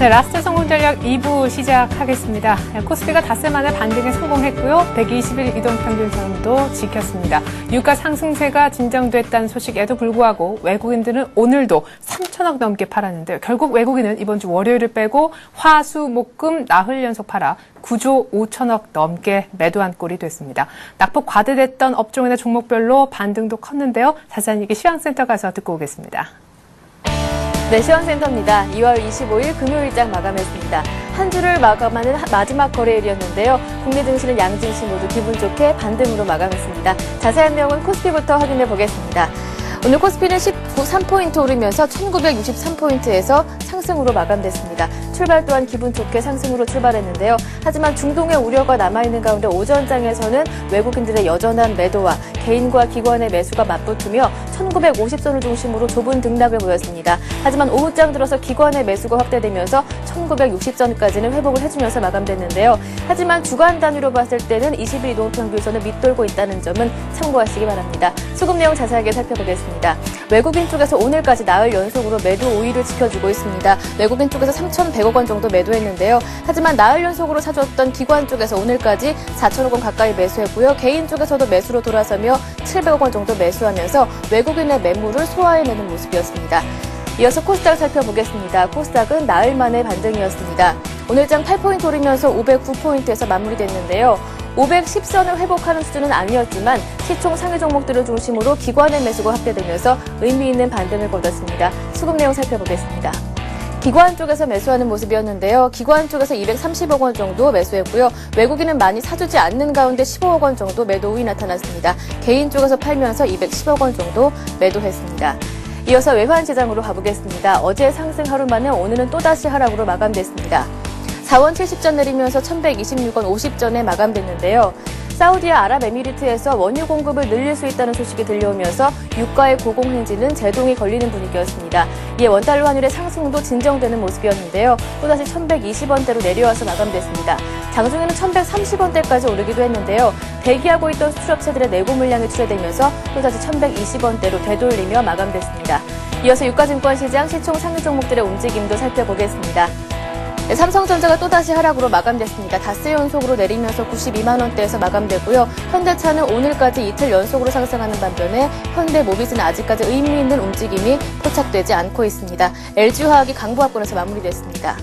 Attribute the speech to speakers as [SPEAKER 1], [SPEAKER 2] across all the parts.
[SPEAKER 1] 네, 라스트 성공 전략 2부 시작하겠습니다. 네, 코스피가 닷새 만에 반등에 성공했고요. 120일 이동 평균선도 지켰습니다. 유가 상승세가 진정됐다는 소식에도 불구하고 외국인들은 오늘도 3천억 넘게 팔았는데요. 결국 외국인은 이번 주 월요일을 빼고 화 수, 목 금 나흘 연속 팔아 9조 5천억 넘게 매도한 꼴이 됐습니다. 낙폭 과대됐던 업종이나 종목별로 반등도 컸는데요. 자세한 얘기 시황센터 가서 듣고 오겠습니다.
[SPEAKER 2] 네, 시황센터입니다. 2월 25일 금요일장 마감했습니다. 한 주를 마감하는 마지막 거래일이었는데요. 국내 증시는 양 증시 모두 기분 좋게 반등으로 마감했습니다. 자세한 내용은 코스피부터 확인해 보겠습니다. 오늘 코스피는 19.3포인트 오르면서 1963포인트에서 상승으로 마감됐습니다. 출발 또한 기분 좋게 상승으로 출발했는데요. 하지만 중동의 우려가 남아있는 가운데 오전장에서는 외국인들의 여전한 매도와 개인과 기관의 매수가 맞붙으며 1950선을 중심으로 좁은 등락을 보였습니다. 하지만 오후장 들어서 기관의 매수가 확대되면서 1960선까지는 회복을 해주면서 마감됐는데요. 하지만 주간 단위로 봤을 때는 20일 이동평균선을 밑돌고 있다는 점은 참고하시기 바랍니다. 수급 내용 자세하게 살펴보겠습니다. 외국인 쪽에서 오늘까지 나흘 연속으로 매도 5위를 지켜주고 있습니다. 외국인 쪽에서 3,100억 원 정도 매도했는데요. 하지만 나흘 연속으로 사줬던 기관 쪽에서 오늘까지 4천억 원 가까이 매수했고요. 개인 쪽에서도 매수로 돌아서며 700억 원 정도 매수하면서 외국인의 매물을 소화해내는 모습이었습니다. 이어서 코스닥 살펴보겠습니다. 코스닥은 나흘 만에 반등이었습니다. 오늘장 8포인트 오르면서 509포인트에서 마무리됐는데요. 510선을 회복하는 수준은 아니었지만 시총 상위 종목들을 중심으로 기관의 매수가 확대되면서 의미 있는 반등을 거뒀습니다. 수급 내용 살펴보겠습니다. 기관 쪽에서 매수하는 모습이었는데요. 기관 쪽에서 230억 원 정도 매수했고요. 외국인은 많이 사주지 않는 가운데 15억 원 정도 매도 우위 나타났습니다. 개인 쪽에서 팔면서 210억 원 정도 매도했습니다. 이어서 외환 시장으로 가보겠습니다. 어제 상승 하루 만에 오늘은 또다시 하락으로 마감됐습니다. 4원 70전 내리면서 1126원 50전에 마감됐는데요. 사우디아 아랍에미리트에서 원유 공급을 늘릴 수 있다는 소식이 들려오면서 유가의 고공행진은 제동이 걸리는 분위기였습니다. 이에 원달러 환율의 상승도 진정되는 모습이었는데요. 또다시 1120원대로 내려와서 마감됐습니다. 장중에는 1130원대까지 오르기도 했는데요. 대기하고 있던 수출업체들의 내고 물량이 출회되면서 또다시 1120원대로 되돌리며 마감됐습니다. 이어서 유가증권 시장 시총 상위 종목들의 움직임도 살펴보겠습니다. 네, 삼성전자가 또다시 하락으로 마감됐습니다. 닷새 연속으로 내리면서 92만 원대에서 마감되고요. 현대차는 오늘까지 이틀 연속으로 상승하는 반면에 현대모비스는 아직까지 의미 있는 움직임이 포착되지 않고 있습니다. LG화학이 강보합권에서 마무리됐습니다.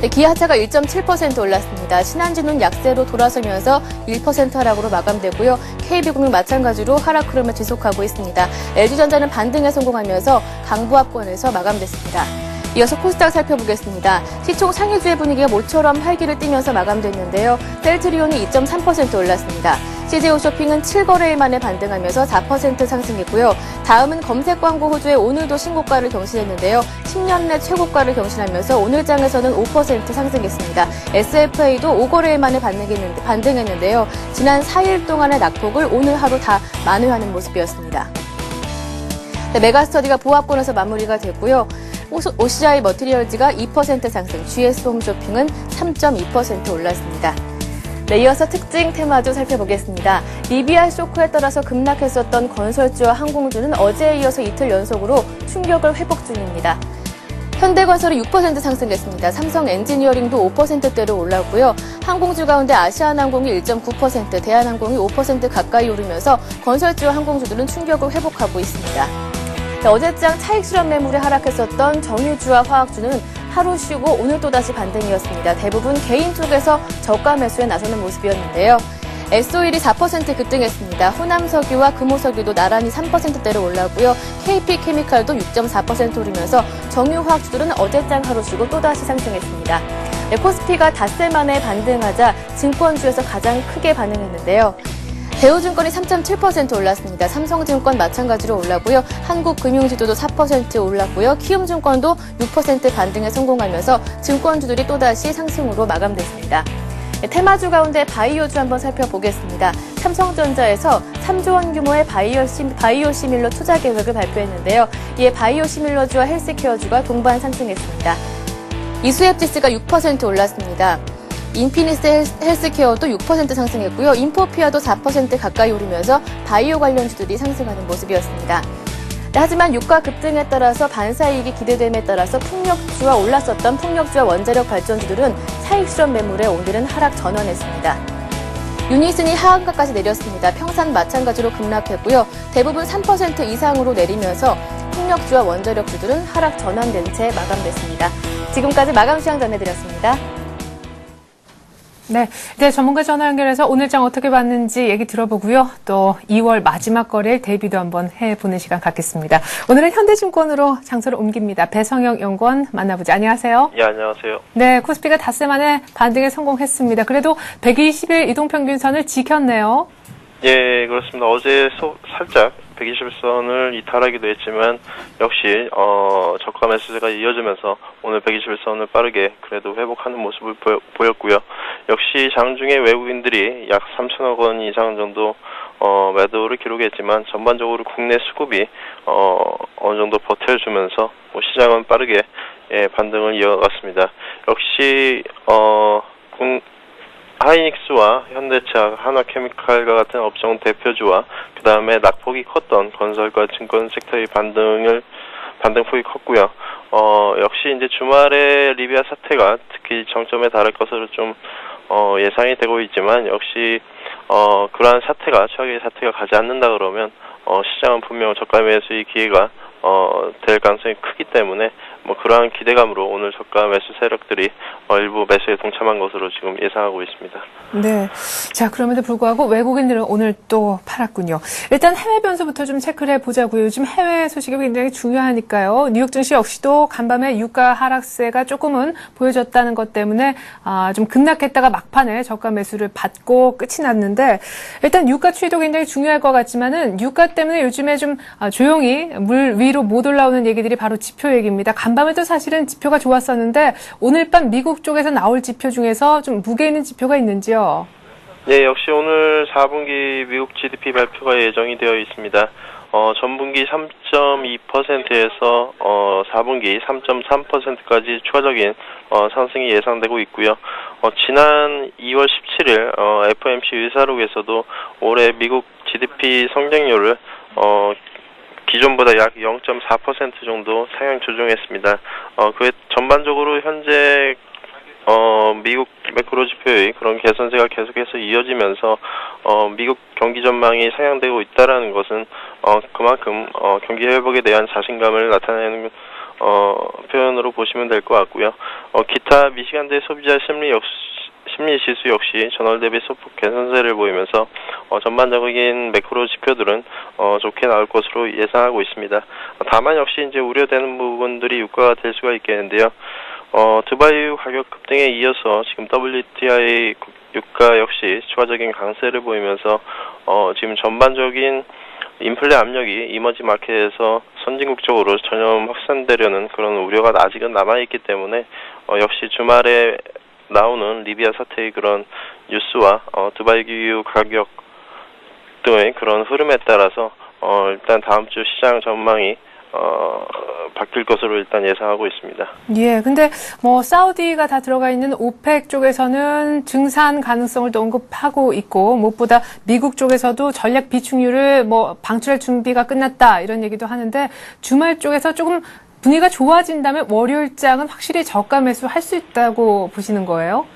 [SPEAKER 2] 네, 기아차가 1.7% 올랐습니다. 신한진은 약세로 돌아서면서 1% 하락으로 마감되고요. KB국민 마찬가지로 하락 흐름을 지속하고 있습니다. LG전자는 반등에 성공하면서 강보합권에서 마감됐습니다. 이어서 코스닥 살펴보겠습니다. 시총 상위주의 분위기가 모처럼 활기를 띠면서 마감됐는데요. 셀트리온이 2.3% 올랐습니다. CJ 쇼핑은 7거래일 만에 반등하면서 4% 상승했고요. 다음은 검색 광고 호주의 오늘도 신고가를 경신했는데요. 10년 내 최고가를 경신하면서 오늘 장에서는 5% 상승했습니다. SFA도 5거래일 만에 반등했는데, 반등했는데요. 지난 4일 동안의 낙폭을 오늘 하루 다 만회하는 모습이었습니다. 네, 메가스터디가 보합권에서 마무리가 됐고요. OCI 머티리얼즈가 2% 상승, GS 홈쇼핑은 3.2% 올랐습니다. 네, 이어서 특징 테마주 살펴보겠습니다. 리비아 쇼크에 따라서 급락했었던 건설주와 항공주는 어제에 이어서 이틀 연속으로 충격을 회복 중입니다. 현대건설이 6% 상승했습니다. 삼성 엔지니어링도 5%대로 올랐고요. 항공주 가운데 아시아나항공이 1.9%, 대한항공이 5% 가까이 오르면서 건설주와 항공주들은 충격을 회복하고 있습니다. 어제장 차익 실현 매물에 하락했었던 정유주와 화학주는 하루 쉬고 오늘 또다시 반등이었습니다. 대부분 개인 쪽에서 저가 매수에 나서는 모습이었는데요. SO일이 4% 급등했습니다. 호남석유와 금호석유도 나란히 3%대로 올랐고요. KP케미칼도 6.4% 오르면서 정유화학주들은 어제장 하루 쉬고 또다시 상승했습니다. 네, 코스피가 닷새 만에 반등하자 증권주에서 가장 크게 반응했는데요. 대우증권이 3.7% 올랐습니다. 삼성증권 마찬가지로 올랐고요. 한국금융지도도 4% 올랐고요. 키움증권도 6% 반등에 성공하면서 증권주들이 또다시 상승으로 마감됐습니다. 네, 테마주 가운데 바이오주 한번 살펴보겠습니다. 삼성전자에서 3조 원 규모의 바이오, 시, 바이오 시밀러 투자 계획을 발표했는데요. 이에 바이오 시밀러주와 헬스케어주가 동반 상승했습니다. 이수앱 지수가 6% 올랐습니다. 인피니스 헬스케어도 6% 상승했고요. 인포피아도 4% 가까이 오르면서 바이오 관련주들이 상승하는 모습이었습니다. 네, 하지만 유가 급등에 따라서 반사이익이 기대됨에 따라서 풍력주와 올랐었던 풍력주와 원자력 발전주들은 차익 실현 매물에 오늘은 하락 전환했습니다. 유니슨이 하한가까지 내렸습니다. 평산 마찬가지로 급락했고요. 대부분 3% 이상으로 내리면서 풍력주와 원자력주들은 하락 전환된 채 마감됐습니다. 지금까지 마감 시황 전해드렸습니다.
[SPEAKER 1] 네, 이제 전문가 전화 연결해서 오늘장 어떻게 봤는지 얘기 들어보고요. 또 2월 마지막 거래일 대비도 한번 해보는 시간 갖겠습니다. 오늘은 현대증권으로 장소를 옮깁니다. 배성영 연구원 만나보죠. 안녕하세요.
[SPEAKER 3] 예, 안녕하세요.
[SPEAKER 1] 네, 코스피가 닷새 만에 반등에 성공했습니다. 그래도 120일 이동평균선을 지켰네요.
[SPEAKER 3] 예, 그렇습니다. 어제 소, 살짝 121선을 이탈하기도 했지만 역시 어, 저가 매수세가 이어지면서 오늘 121선을 빠르게 그래도 회복하는 모습을 보여, 였고요 역시 장중에 외국인들이 약 3천억 원 이상 정도 어, 매도를 기록했지만 전반적으로 국내 수급이 어, 어느 정도 버텨주면서 뭐 시장은 빠르게 예, 반등을 이어갔습니다. 역시 어, 국, 하이닉스와 현대차, 하나케미칼과 같은 업종 대표주와 그 다음에 낙폭이 컸던 건설과 증권 섹터의 반등을 반등폭이 컸고요. 어, 역시 이제 주말에 리비아 사태가 특히 정점에 달할 것으로 좀 어, 예상이 되고 있지만 역시 어, 그러한 사태가 최악의 사태가 가지 않는다 그러면 어, 시장은 분명 저가 매수의 기회가 어, 될 가능성이 크기 때문에 뭐 그러한 기대감으로 오늘 저가 매수 세력들이 어, 일부 매수에 동참한 것으로 지금 예상하고 있습니다.
[SPEAKER 1] 네. 자, 그럼에도 불구하고 외국인들은 오늘 또 팔았군요. 일단 해외 변수부터 좀 체크를 해보자고요. 요즘 해외 소식이 굉장히 중요하니까요. 뉴욕 증시 역시도 간밤에 유가 하락세가 조금은 보여졌다는 것 때문에 아, 좀 급락했다가 막판에 저가 매수를 받고 끝이 났는데 일단 유가 추이도 굉장히 중요할 것 같지만은 유가 때문에 요즘에 좀 아, 조용히 물 위로 못 올라오는 얘기들이 바로 지표 얘기입니다. 간밤에도 사실은 지표가 좋았었는데 오늘 밤 미국 쪽에서 나올 지표 중에서 좀 무게 있는 지표가 있는지요?
[SPEAKER 3] 네, 역시 오늘 4분기 미국 GDP 발표가 예정이 되어 있습니다. 어, 전분기 3.2%에서 어, 4분기 3.3%까지 추가적인 어, 상승이 예상되고 있고요. 어, 지난 2월 17일 어, FOMC 의사록에서도 올해 미국 GDP 성장률을 어, 기존보다 약 0.4% 정도 상향 조정했습니다. 어, 그 전반적으로 현재 어, 미국 매크로 지표의 그런 개선세가 계속해서 이어지면서 어, 미국 경기 전망이 상향되고 있다라는 것은 어, 그만큼 어, 경기 회복에 대한 자신감을 나타내는 어, 표현으로 보시면 될 것 같고요. 어, 기타 미시간대 소비자 심리 역시 심리 지수 역시 전월 대비 소폭 개선세를 보이면서 어, 전반적인 매크로 지표들은 어, 좋게 나올 것으로 예상하고 있습니다. 다만 역시 이제 우려되는 부분들이 유가가 될 수가 있겠는데요. 어, 두바이 가격 급등에 이어서 지금 WTI 유가 역시 추가적인 강세를 보이면서 어, 지금 전반적인 인플레 압력이 이머지 마켓에서 선진국 쪽으로 전염 확산되려는 그런 우려가 아직은 남아있기 때문에 어, 역시 주말에 나오는 리비아 사태의 그런 뉴스와 어, 두바이 기유 가격 등의 그런 흐름에 따라서 어, 일단 다음 주 시장 전망이 어, 바뀔 것으로 일단 예상하고 있습니다.
[SPEAKER 1] 예, 근데 뭐 사우디가 다 들어가 있는 오펙 쪽에서는 증산 가능성을 또 언급하고 있고 무엇보다 미국 쪽에서도 전략 비축률을 뭐 방출할 준비가 끝났다 이런 얘기도 하는데 주말 쪽에서 조금 분위기가 좋아진다면 월요일장은 확실히 저가 매수 할 수 있다고 보시는 거예요?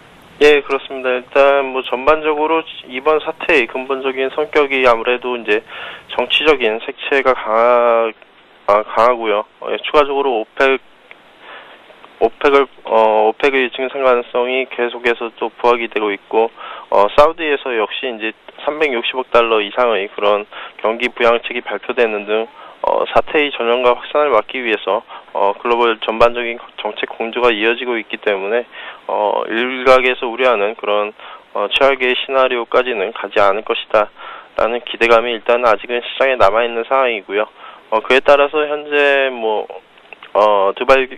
[SPEAKER 3] 예, 그렇습니다. 일단 뭐 전반적으로 이번 사태의 근본적인 성격이 아무래도 이제 정치적인 색채가 강하, 아, 강하고요. 어, 예, 추가적으로 오펙 오펙을 어 오펙의 증산 가능성이 계속해서 또 부각이 되고 있고 어 사우디에서 역시 이제 360억 달러 이상의 그런 경기 부양책이 발표되는 등 어, 사태의 전염과 확산을 막기 위해서 어, 글로벌 전반적인 정책 공조가 이어지고 있기 때문에 어, 일각에서 우려하는 그런 어, 최악의 시나리오까지는 가지 않을 것이다. 라는 기대감이 일단 아직은 시장에 남아있는 상황이고요. 어, 그에 따라서 현재 뭐, 어, 두바이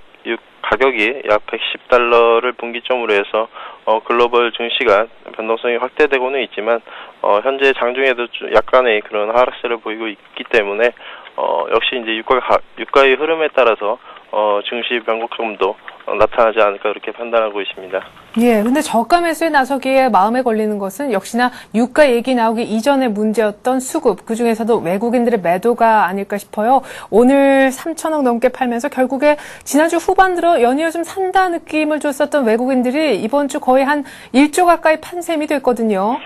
[SPEAKER 3] 가격이 약 110달러를 분기점으로 해서 어, 글로벌 증시가 변동성이 확대되고는 있지만 어, 현재 장중에도 약간의 그런 하락세를 보이고 있기 때문에 어, 역시 이제 유가 가, 유가의 흐름에 따라서 어, 증시 변곡점도 어, 나타나지 않을까 그렇게 판단하고 있습니다.
[SPEAKER 1] 예, 근데 저가 매수에 나서기에 마음에 걸리는 것은 역시나 유가 얘기 나오기 이전의 문제였던 수급, 그 중에서도 외국인들의 매도가 아닐까 싶어요. 오늘 3천억 넘게 팔면서 결국에 지난주 후반 들어 연이어 좀 산다 느낌을 줬었던 외국인들이 이번 주 거의 한 1조 가까이 판 셈이 됐거든요.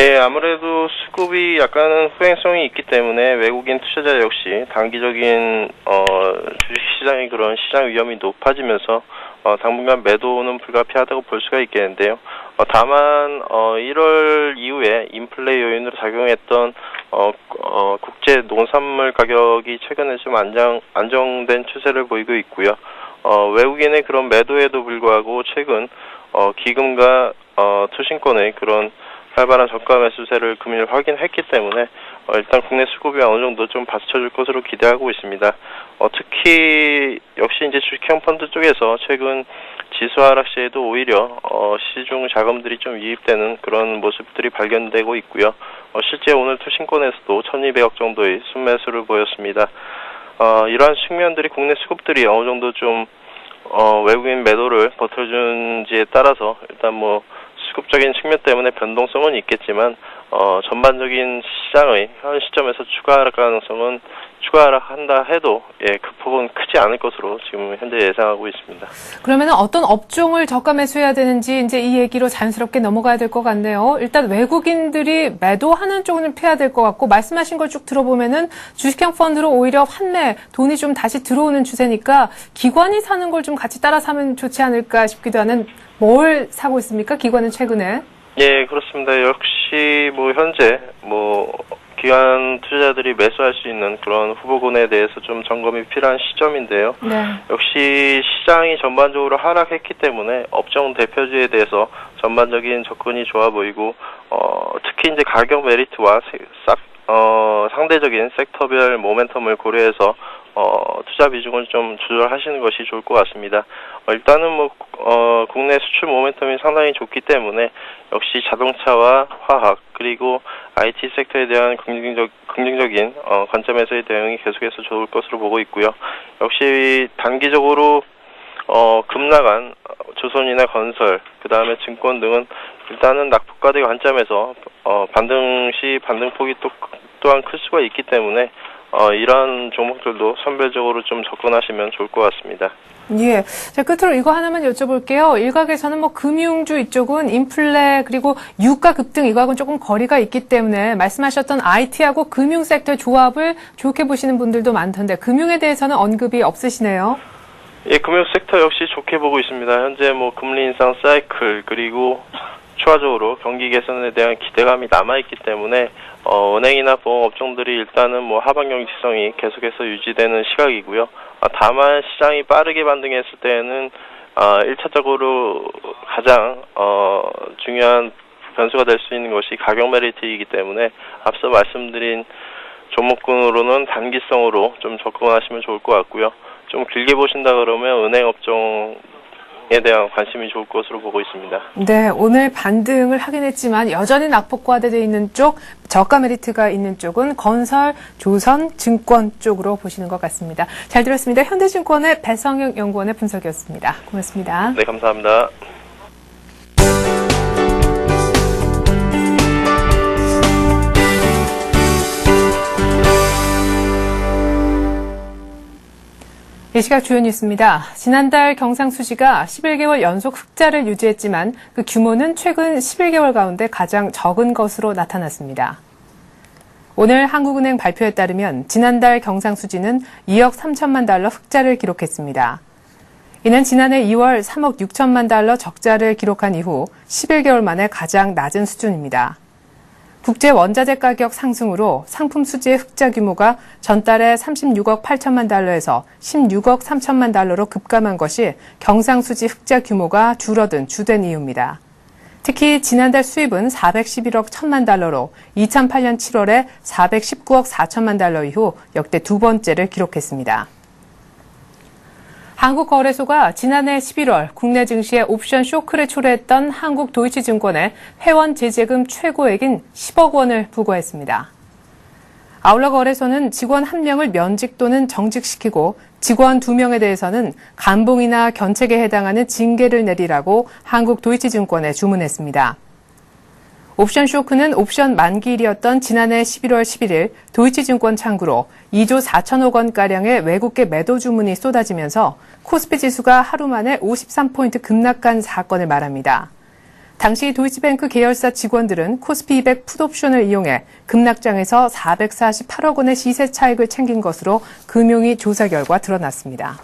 [SPEAKER 3] 예, 아무래도 수급이 약간은 후행성이 있기 때문에 외국인 투자자 역시 단기적인 어, 주식시장의 그런 시장 위험이 높아지면서 어, 당분간 매도는 불가피하다고 볼 수가 있겠는데요. 어, 다만 어, 1월 이후에 인플레 요인으로 작용했던 어, 어, 국제 농산물 가격이 최근에 좀 안정 안정된 추세를 보이고 있고요. 어, 외국인의 그런 매도에도 불구하고 최근 어, 기금과 어, 투신권의 그런 활발한 저가 매수세를 금일 확인했기 때문에 어, 일단 국내 수급이 어느 정도 좀 받쳐줄 것으로 기대하고 있습니다. 어, 특히 역시 이제 주식형 펀드 쪽에서 최근 지수 하락 시에도 오히려 어, 시중 자금들이 좀 유입되는 그런 모습들이 발견되고 있고요. 어, 실제 오늘 투신권에서도 1,200억 정도의 순매수를 보였습니다. 어, 이러한 측면들이 국내 수급들이 어느 정도 좀 어, 외국인 매도를 버텨준지에 따라서 일단 뭐 수급적인 측면 때문에 변동성은 있겠지만 어, 전반적인 시장의 현 시점에서 추가 하락 가능성은 추가 하락한다 해도 예, 그 폭은 크지 않을 것으로 지금 현재 예상하고 있습니다.
[SPEAKER 1] 그러면 어떤 업종을 저가 매수해야 되는지 이제 이 얘기로 자연스럽게 넘어가야 될 것 같네요. 일단 외국인들이 매도하는 쪽은 피해야 될 것 같고 말씀하신 걸 쭉 들어보면은 주식형 펀드로 오히려 환매 돈이 좀 다시 들어오는 추세니까 기관이 사는 걸 좀 같이 따라 사면 좋지 않을까 싶기도 하는 뭘 사고 있습니까? 기관은 최근에
[SPEAKER 3] 예, 그렇습니다. 역시 뭐 현재 뭐 기관 투자자들이 매수할 수 있는 그런 후보군에 대해서 좀 점검이 필요한 시점인데요.
[SPEAKER 1] 네. 역시
[SPEAKER 3] 시장이 전반적으로 하락했기 때문에 업종 대표주에 대해서 전반적인 접근이 좋아 보이고 어, 특히 이제 가격 메리트와 세- 싹 어, 상대적인 섹터별 모멘텀을 고려해서 어, 투자 비중을 좀 조절하시는 것이 좋을 것 같습니다. 어, 일단은 뭐 어, 국내 수출 모멘텀이 상당히 좋기 때문에 역시 자동차와 화학 그리고 IT 섹터에 대한 긍정적 긍정적인 어, 관점에서의 대응이 계속해서 좋을 것으로 보고 있고요. 역시 단기적으로 어, 급락한 어, 조선이나 건설, 그 다음에 증권 등은 일단은 낙폭과대 관점에서 어, 반등 시 반등폭이 또, 또한 클 수가 있기 때문에 어, 이러한 종목들도 선별적으로 좀 접근하시면 좋을 것 같습니다.
[SPEAKER 1] 예. 자, 끝으로 이거 하나만 여쭤볼게요. 일각에서는 뭐 금융주 이쪽은 인플레 그리고 유가 급등 이거하고는 조금 거리가 있기 때문에 말씀하셨던 IT하고 금융 섹터의 조합을 좋게 보시는 분들도 많던데 금융에 대해서는 언급이 없으시네요.
[SPEAKER 3] 예, 금융 섹터 역시 좋게 보고 있습니다. 현재 뭐 금리 인상 사이클 그리고 추가적으로 경기 개선에 대한 기대감이 남아 있기 때문에 어, 은행이나 보험 업종들이 일단은 뭐 하반 경직성이 계속해서 유지되는 시각이고요. 아, 다만 시장이 빠르게 반등했을 때에는 아, 1차적으로 가장 어, 중요한 변수가 될 수 있는 것이 가격 메리트이기 때문에 앞서 말씀드린 종목군으로는 단기성으로 좀 접근하시면 좋을 것 같고요. 좀 길게 보신다 그러면 은행 업종 에 대한 관심이 좋을 것으로 보고 있습니다.
[SPEAKER 1] 네, 오늘 반등을 하긴 했지만 여전히 낙폭과대되어 있는 쪽, 저가 메리트가 있는 쪽은 건설, 조선, 증권 쪽으로 보시는 것 같습니다. 잘 들었습니다. 현대증권의 배성영 연구원의 분석이었습니다. 고맙습니다.
[SPEAKER 3] 네, 감사합니다.
[SPEAKER 1] 이 시각 주요 뉴스입니다. 지난달 경상수지가 11개월 연속 흑자를 유지했지만 그 규모는 최근 11개월 가운데 가장 적은 것으로 나타났습니다. 오늘 한국은행 발표에 따르면 지난달 경상수지는 2억 3천만 달러 흑자를 기록했습니다. 이는 지난해 2월 3억 6천만 달러 적자를 기록한 이후 11개월 만에 가장 낮은 수준입니다. 국제 원자재 가격 상승으로 상품 수지의 흑자 규모가 전달에 36억 8천만 달러에서 16억 3천만 달러로 급감한 것이 경상수지 흑자 규모가 줄어든 주된 이유입니다. 특히 지난달 수입은 411억 1천만 달러로 2008년 7월에 419억 4천만 달러 이후 역대 두 번째를 기록했습니다. 한국거래소가 지난해 11월 국내 증시에 옵션 쇼크를 초래했던 한국 도이치증권에 회원 제재금 최고액인 10억 원을 부과했습니다. 아울러 거래소는 직원 한 명을 면직 또는 정직시키고 직원 두 명에 대해서는 감봉이나 견책에 해당하는 징계를 내리라고 한국 도이치증권에 주문했습니다. 옵션 쇼크는 옵션 만기일이었던 지난해 11월 11일 도이치증권 창구로 2조 4천억 원가량의 외국계 매도 주문이 쏟아지면서 코스피 지수가 하루 만에 53포인트 급락한 사건을 말합니다. 당시 도이치뱅크 계열사 직원들은 코스피 200 풋옵션을 이용해 급락장에서 448억 원의 시세 차익을 챙긴 것으로 금융위 조사 결과 드러났습니다.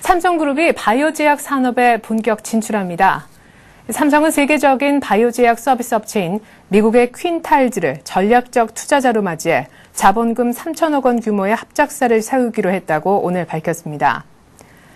[SPEAKER 1] 삼성그룹이 바이오 제약 산업에 본격 진출합니다. 삼성은 세계적인 바이오 제약 서비스 업체인 미국의 퀸탈즈를 전략적 투자자로 맞이해 자본금 3천억 원 규모의 합작사를 세우기로 했다고 오늘 밝혔습니다.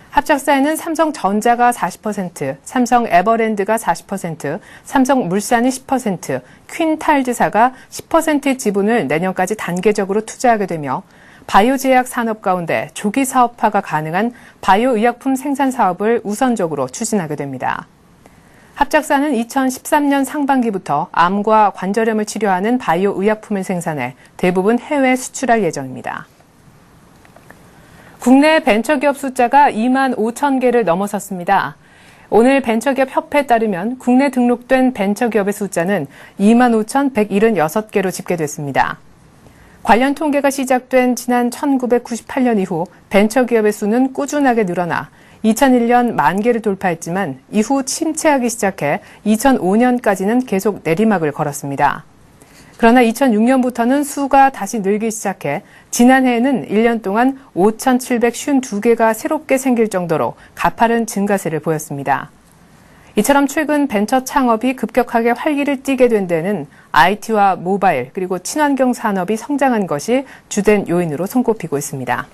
[SPEAKER 1] 합작사에는 삼성전자가 40%, 삼성 에버랜드가 40%, 삼성 물산이 10%, 퀸탈즈사가 10%의 지분을 내년까지 단계적으로 투자하게 되며 바이오 제약 산업 가운데 조기 사업화가 가능한 바이오 의약품 생산 사업을 우선적으로 추진하게 됩니다. 합작사는 2013년 상반기부터 암과 관절염을 치료하는 바이오 의약품을 생산해 대부분 해외 수출할 예정입니다. 국내 벤처기업 숫자가 2만 5천 개를 넘어섰습니다. 오늘 벤처기업 협회에 따르면 국내 등록된 벤처기업의 숫자는 2만 5,176개로 집계됐습니다. 관련 통계가 시작된 지난 1998년 이후 벤처기업의 수는 꾸준하게 늘어나 2001년 만 개를 돌파했지만 이후 침체하기 시작해 2005년까지는 계속 내리막을 걸었습니다. 그러나 2006년부터는 수가 다시 늘기 시작해 지난해에는 1년 동안 5,752개가 새롭게 생길 정도로 가파른 증가세를 보였습니다. 이처럼 최근 벤처 창업이 급격하게 활기를 띠게 된 데는 IT와 모바일 그리고 친환경 산업이 성장한 것이 주된 요인으로 손꼽히고 있습니다.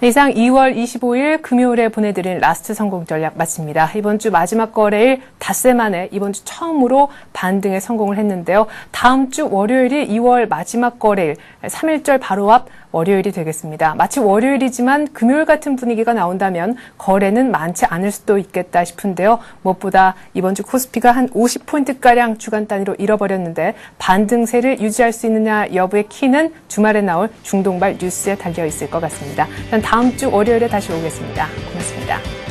[SPEAKER 1] 네, 이상 2월 25일 금요일에 보내드린 라스트 성공 전략 마칩니다. 이번 주 마지막 거래일 닷새 만에 이번 주 처음으로 반등에 성공을 했는데요. 다음 주 월요일이 2월 마지막 거래일, 3일절 바로 앞 월요일이 되겠습니다. 마치 월요일이지만 금요일 같은 분위기가 나온다면 거래는 많지 않을 수도 있겠다 싶은데요. 무엇보다 이번 주 코스피가 한 50포인트가량 주간 단위로 잃어버렸는데 반등세를 유지할 수 있느냐 여부의 키는 주말에 나올 중동발 뉴스에 달려 있을 것 같습니다. 전 다음 주 월요일에 다시 오겠습니다. 고맙습니다.